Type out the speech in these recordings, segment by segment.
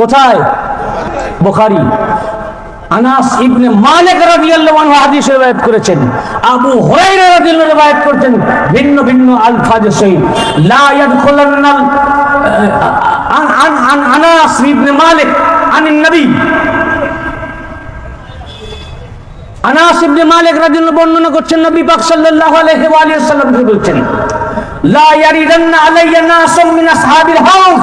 কোথায়? বুখারী। আনাস ইবনে মালিক রাদিয়াল্লাহু আনহু হাদিস riwayat করেছেন। আবু হুরায়রা রাদিয়াল্লাহু আনহু করেছেন, ভিন্ন ভিন্ন আলফাজের সহিত লা ইয়াদখুলান্নাল আন আন আন আনাস ইবনে মালিক আনিন নবী। আনাস ইবনে মালিক রাদিয়াল্লাহু বর্ণনা করছেন, নবী পাক সাল্লাল্লাহু আলাইহি ওয়া আলিহি ওয়াসাল্লাম বলছেন, লা ইয়ারিদান্না আলাইয়া নাসুম মিন আসহাবিল হাউস।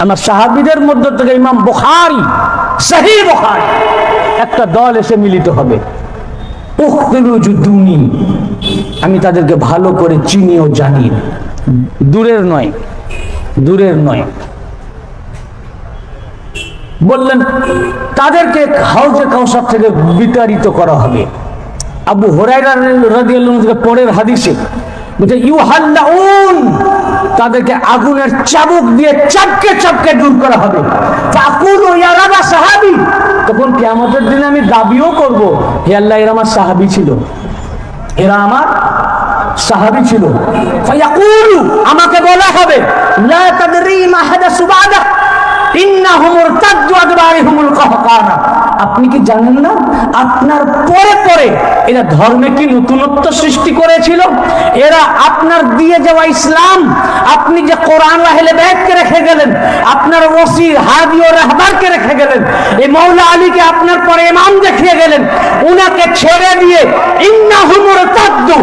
আমার সাহাবীদের মধ্য থেকে ইমাম বুখারী একটা দল এসে মিলিত হবে। আমি তাদেরকে ভালো করে চিনি ও জানি। দূরের নয় দূরের নয়। বললেন, তাদেরকে হাউজে কাউসার থেকে বিতাড়িত করা হবে। আবু হরাইরা পরের হাদিসে বলছে, ইউহাল্লাউন তাদেরকে আগুনের চাবুক দিয়ে চাপকে চাপকে দূর করা হবে। সাহাবী তখন কিয়ামতের দিনে আমি দাবিও করব, হে আল্লাহ, এরা আমার সাহাবী ছিল। এরা আমার সাহাবী ছিল। আমাকে বলা হবে, লা তাদরি মা হাদাসু বাদাক ইন্নাহুম ইরতাদ্দু আদবারিহুমুল কাহকানা আপনি কি জানেন না? আপনার পরে পরে এরা ধর্মে কি নতুনত্ব সৃষ্টি করেছিল? এরা আপনার দিয়ে যাওয়া ইসলাম, আপনি যে কোরআন আহলে বাইতকে রেখে গেলেন, আপনার ওসি হাদি ও রাহবারকে রেখে গেলেন, এই মৌলা আলীকে আপনার পরে ইমাম দেখিয়ে গেলেন, উনাকে ছেড়ে দিয়ে ইন্নাহুম ইরতাদ্দু